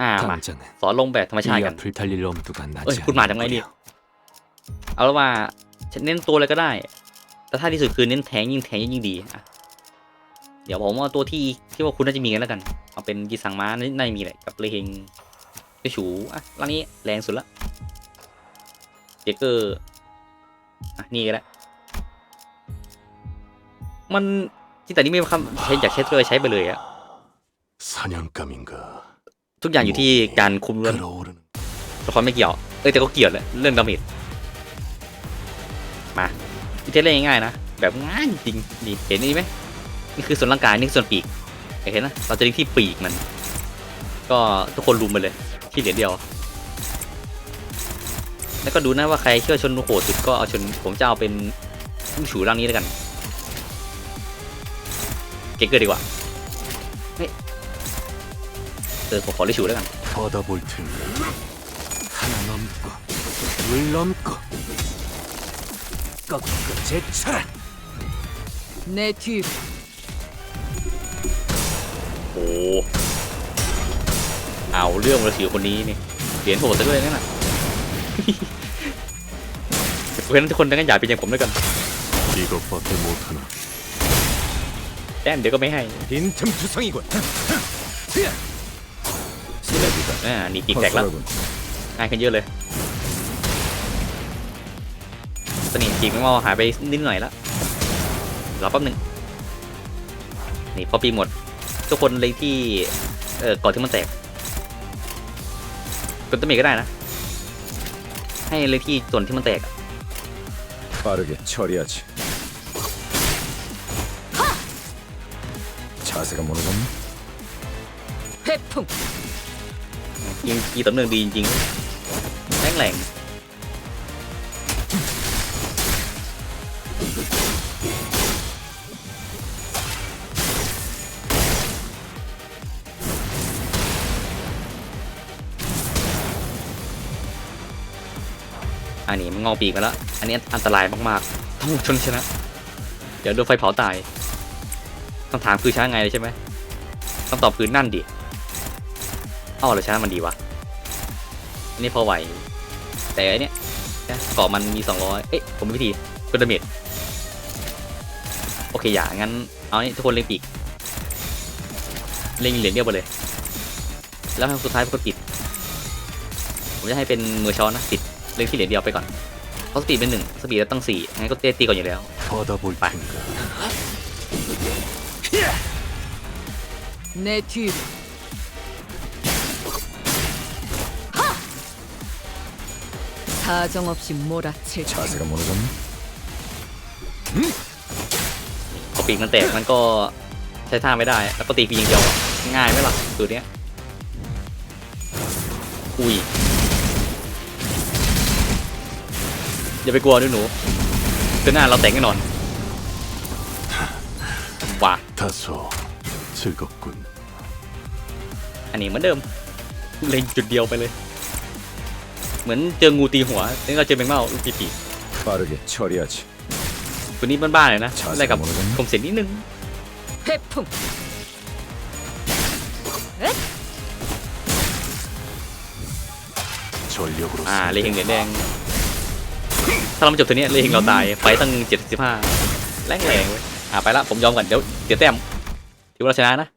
อ่ามา 당장은 สอนลงแบบธรรมชาติ 이 กัน 앞을 달릴 엄두가 나지 어이, 꿀 맞은 거 않을 아니야? 거야. เอาละว่าฉันเน้นตัวอะไรก็ได้ แต่ถ้าที่สุดคือเน้นแทงยิ่งแทงยิ่งดีอ่ะเดี๋ยวผมเอาตัวที่ที่ว่าคุณน่าจะมีกันแล้วกัน เอาเป็นกีสังม้าน่าจะมีแหละกับเลเฮงไปฉูอ่ะร่างนี้แรงสุดละเจเกอร์อ่ะนี่ก็ได้มันที่แต่นี่ไม่คำใช้อยากใช้ตัวใช้ไปเลยอะ 사냥감인가 ทุกอย่างอยู่ที่การคุมเรื่องละครไม่เกี่ยว เอ้ยแต่ก็เกี่ยวแหละเรื่องดามิจมาที่เทเล่นง่ายๆนะ แบบง่ายจริงนี่เห็นนี่ไหมนี่คือส่วนร่างกายนี่คือส่วนปีกเห็นนะเราจะดิ้งที่ปีกมัน ก็ทุกคนรุมไปเลย ที่เหลือเดียว แล้วก็ดูนะว่าใครเชื่อชนโหดสุดก็เอาชนผมจะเอาเป็นผู้ฉูร่างนี้แล้วกัน เก่งเกิดดีกว่า เออผมขอได้ฉูแล้วกัน 받아볼 텐가 하나 넘고 둘 넘고 꺾어 제쳐라 내 뒤로 โอ้เอาเรื่องมาถือคนนี้นี่เหรียญโหดซะด้วยนั่นน่ะ เพราะฉะนั้นทุกคนต้องอย่าเป็นอย่างผมด้วยกัน 이것밖에 못하나 แต้มเดี๋ยวก็ไม่ให้ 빈틈 투성이군 쓰레기가 อ่าหนีปีกแตกแล้วง่ายขึ้นเยอะเลยสนิมจีบไม่มาหายไปนิดหน่อยแล้วรอแป๊บหนึ่งนี่พอปีหมด ทุกคนเลยที่ เออก่อนที่มันแตกกดตัวเมก็ได้นะ ให้เลยที่ส่วนที่มันแตกปาร์เกชอริอาชชาเซกมอนกันเฮปุ่ง ยิงกีต่อเนื่องดีจริงๆแรงแรงอันนี้มันงอปีกมาแล้ว อันนี้อันตรายมากๆต้องชนชนะ เดี๋ยวโดนไฟเผาตายคำถามคือชนะไงเลยใช่ไหมคำตอบคือนั่นดิ เอ้าเราชนะมันดีวะนี่พอไหว แต่อันเนี้ยเกาะมันมีสองร้อยเอ๊ะผมมีวิธีกดดาเมจโอเคอย่างั้น เอานี่ทุกคนเล่งปีกเล่งเหรียญเดียวไปเลย แล้วสุดท้ายกดปิด ผมจะให้เป็นมือช้อนนะปิดเล่งที่เหรียญเดียวไปก่อนเพราะสปีดเป็นหนึ่งสปีดเรต้องสี่งั้นก็เตะตีก่อนอยู่แล้วไปเนที 가 내 뒤로 사정없이 몰아칠 테니 자세가 무너졌나? พอปีกมันแตกมันก็ใช้ท่าไม่ได้ แล้วก็ตีปีกอย่างเดียวอะง่ายไหมล่ะตัวเนี้ยอุ้ยอย่าไปกลัวด้วยหนูเดือนหน้าเราแต่งแน่นอนว่ะ 다소 즐겁군 อันนี้เหมือนเดิมเล็งจุดเดียวไปเลย เหมือนเจองูตีหัวนี่ก็เจอแมงเม่าลูกปีปีก 빠르게 처리하지 ตัวนี้บ้านๆเลยนะอะไรกับ 자세가 무너졌나? ผมเสียนิดนึง 회풍 전력으로 อ่า 승리. เลเฮงเหรียญแดง ถ้าเราไม่จบตัวเนี้ยเลเฮงเราตาย ไฟตั้งเจ็ดสิบห้าแรงแรงๆเว้ยอ่าไปละผมยอมก่อนเดี๋ยวเดี๋ยวแต้มถือว่าเราชนะนะ